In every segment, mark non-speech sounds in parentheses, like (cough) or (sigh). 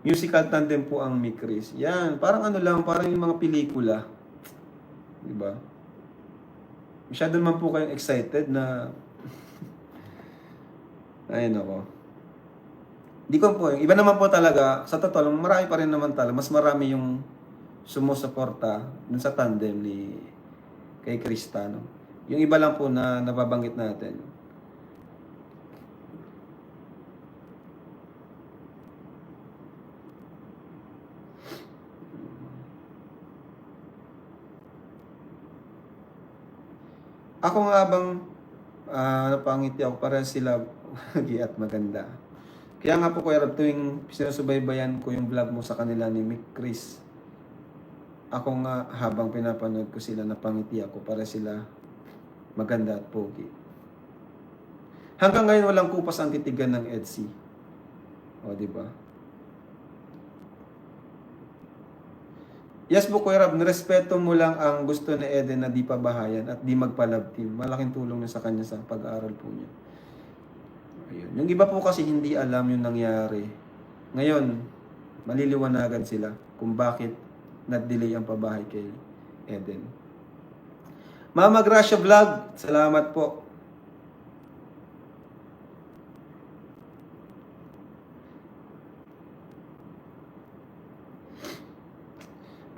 Musical tandem po ang Mick Chris. Yan, parang ano lang, parang yung mga pelikula. Di ba? Masyado naman po kayong excited na... (laughs) Ay, nako. Di ko po, iba naman po talaga, sa totoo lang, marami pa rin naman talaga, mas marami yung sumusuporta dun sa tandem ni kay Krista, no? Yung iba lang po na nababanggit natin. Ako nga bang uh, napangiti ako para sila gi (laughs) at maganda. Kaya nga po Kuya Rob, tuwing sinusubaybayan ko yung vlog mo sa kanila ni Mick Chris, ako nga habang pinapanood ko sila napangiti ako para sila maganda at pogi. Hanggang ngayon walang kupas ang titigan ng EDSI. O, di ba? Yes po, Kuya Rab, nirespeto mo lang ang gusto ni Eden na di pabahayan at di magpa-love team. Malaking tulong na sa kanya sa pag-aaral po niya. Ayun. Yung iba po kasi hindi alam yung nangyari. Ngayon, maliliwanagan sila kung bakit na-delay ang pabahay kay Eden. Mama Gracia Vlog, salamat po.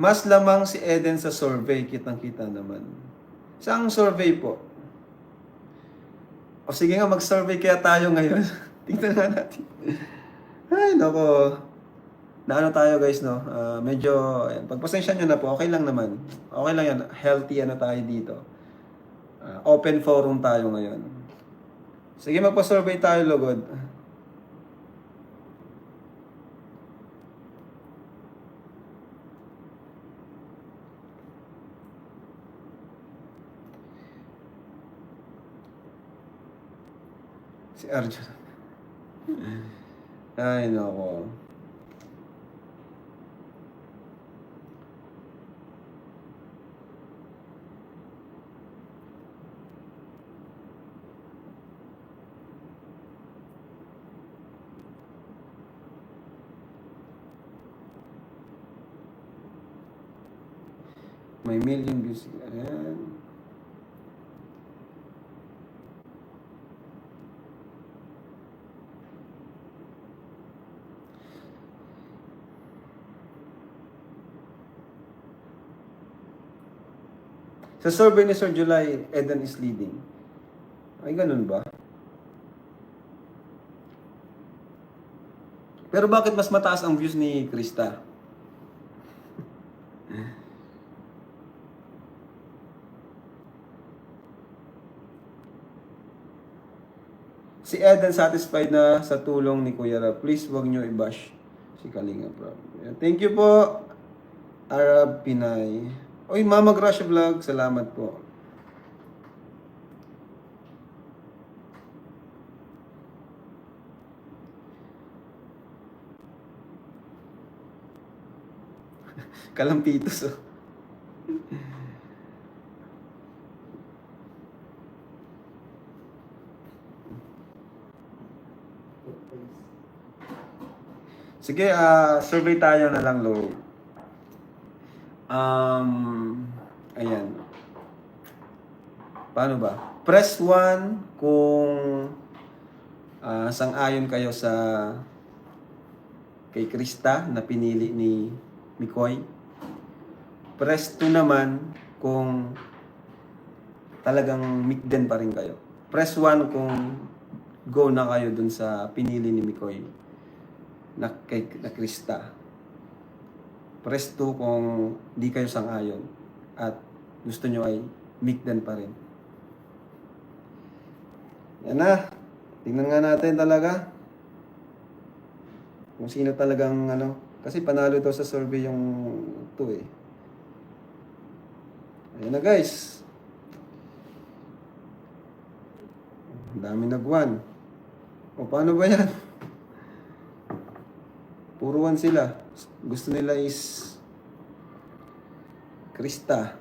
Mas lamang si Eden sa survey, kitang-kita naman. Saan survey po? O sige nga, mag-survey kaya tayo ngayon. (laughs) Tingnan nga natin. Ay, nako. Na ano tayo guys, no? Ah, medyo, ayan, pagpasensya nyo na po, okay lang naman. Okay lang yan. Healthy ano tayo dito. Ah, open forum tayo ngayon. Sige, magpa-survey tayo, Lugod. Si Arjun. Ay, nako. May million views. Ayan. Sa survey ni Sir July, Eden is leading. Ay, ganun ba? Pero bakit mas mataas ang views ni Krista? (laughs) Si Eden satisfied na sa tulong ni Kuya Rab. Please wag nyo i-bash si Kalinga Prab. Thank you po, Arab Pinay. Oy, Mama Gracia Vlog, salamat po. (laughs) Kalampitos oh. Sige, ah survey tayo na lang, Lo. Um, ayan. Paano ba? Press 1 kung ah, sang-ayon kayo sa kay Krista na pinili ni Mikoy. Press 2 naman kung talagang mikden pa rin kayo. Press 1 kung go na kayo dun sa pinili ni Mikoy na kay na Krista. Press 2 kung di kayo sang-ayon at gusto nyo ay mikden pa rin. Yan na. Tingnan nga natin talaga. Kung sino talagang ano. Kasi panalo daw sa survey yung 2 eh. Ayan na guys. Ang dami nag-1. O paano ba yan? Puro one sila gusto nila is Krista.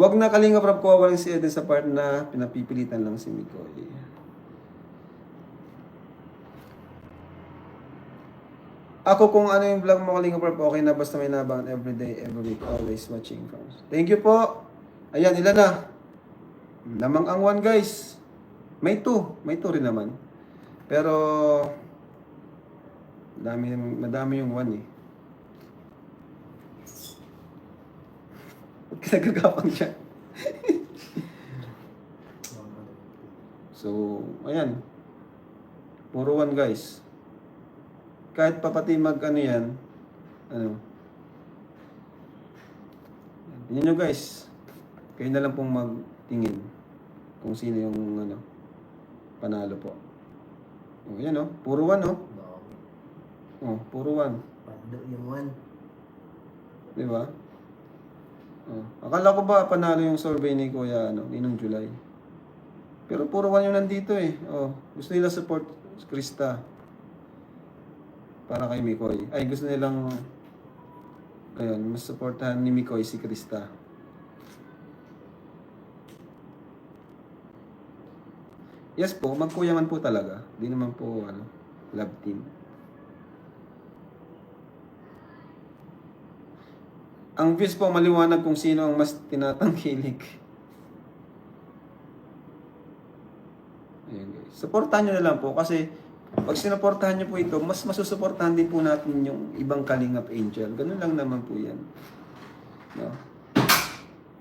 Huwag na kalinga prab ko walang si Eden sa part na pinapipilitan lang si Mikoy. Ako kung ano yung vlog mo kalinga prab, okay na basta may nabangan everyday, every week, always watching from. Thank you po. Ayan, ilan na? Namang ang one guys. May two. May two rin naman. Pero, madami, madami yung one eh. Ba't nagagapang dyan? (laughs) so, ayan. Puro one guys. Kahit pa pati mag ano yan, ano. Yan nyo guys. Kayo na lang pong magtingin kung sino yung ano, panalo po. O, yan o. Puro one o. Oh, puro one. Pando yung one. Di ba? Oh. Akala ko ba panalo yung survey ni Kuya ano, ninong July. Pero puro one yung nandito eh. Oh, gusto nila support Krista. Para kay Mikoy. Ay, gusto nilang ayun, mas supportahan ni Mikoy si Krista. Yes po, magkuyaman po talaga. Di naman po ano, love team. Ang views po maliwanag kung sino ang mas tinatangkilik. Ayan guys. Supportahan nyo na lang po kasi pag sinuportahan nyo po ito, mas masusuportahan din po natin yung ibang Kalingap Angel. Ganun lang naman po yan. No?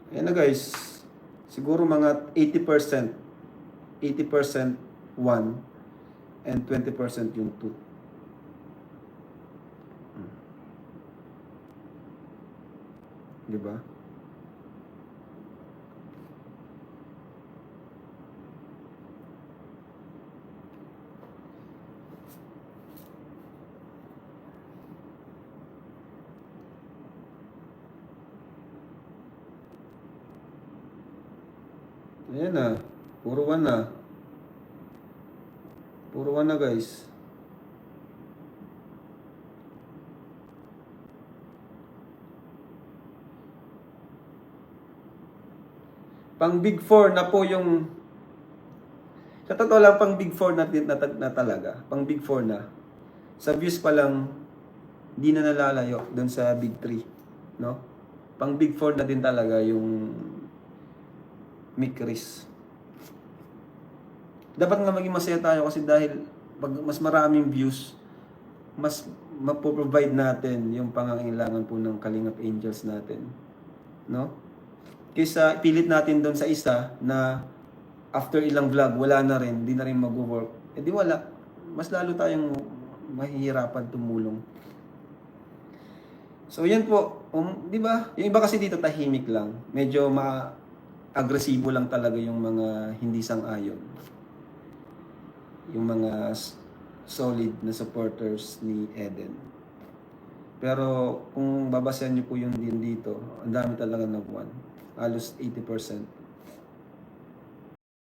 Ayan na guys. Siguro mga 80%. 80% 1 and 20% yung 2. Di Ayan na. Puro one na. Puro one na guys. Pang Big Four na po yung... Sa totoo lang, pang Big Four na, na, na talaga. Pang Big Four na. Sa views pa lang, di na nalalayo doon sa Big Three. No? Pang Big Four na din talaga yung Mick Chris. Dapat nga maging masaya tayo kasi dahil pag mas maraming views, mas mapoprovide natin yung pangangailangan po ng Kalingap Angels natin. No? Kaysa pilit natin doon sa isa na after ilang vlog, wala na rin, di na rin mag-work. Eh di wala. Mas lalo tayong mahihirapan tumulong. So yan po, um, 'di ba? Yung iba kasi dito tahimik lang. Medyo ma agresibo lang talaga yung mga hindi sang-ayon. Yung mga solid na supporters ni Eden. Pero kung babasahin niyo po yung din dito, ang dami talaga nag one. Halos 80%.